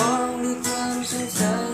มองด้วยความสงสาร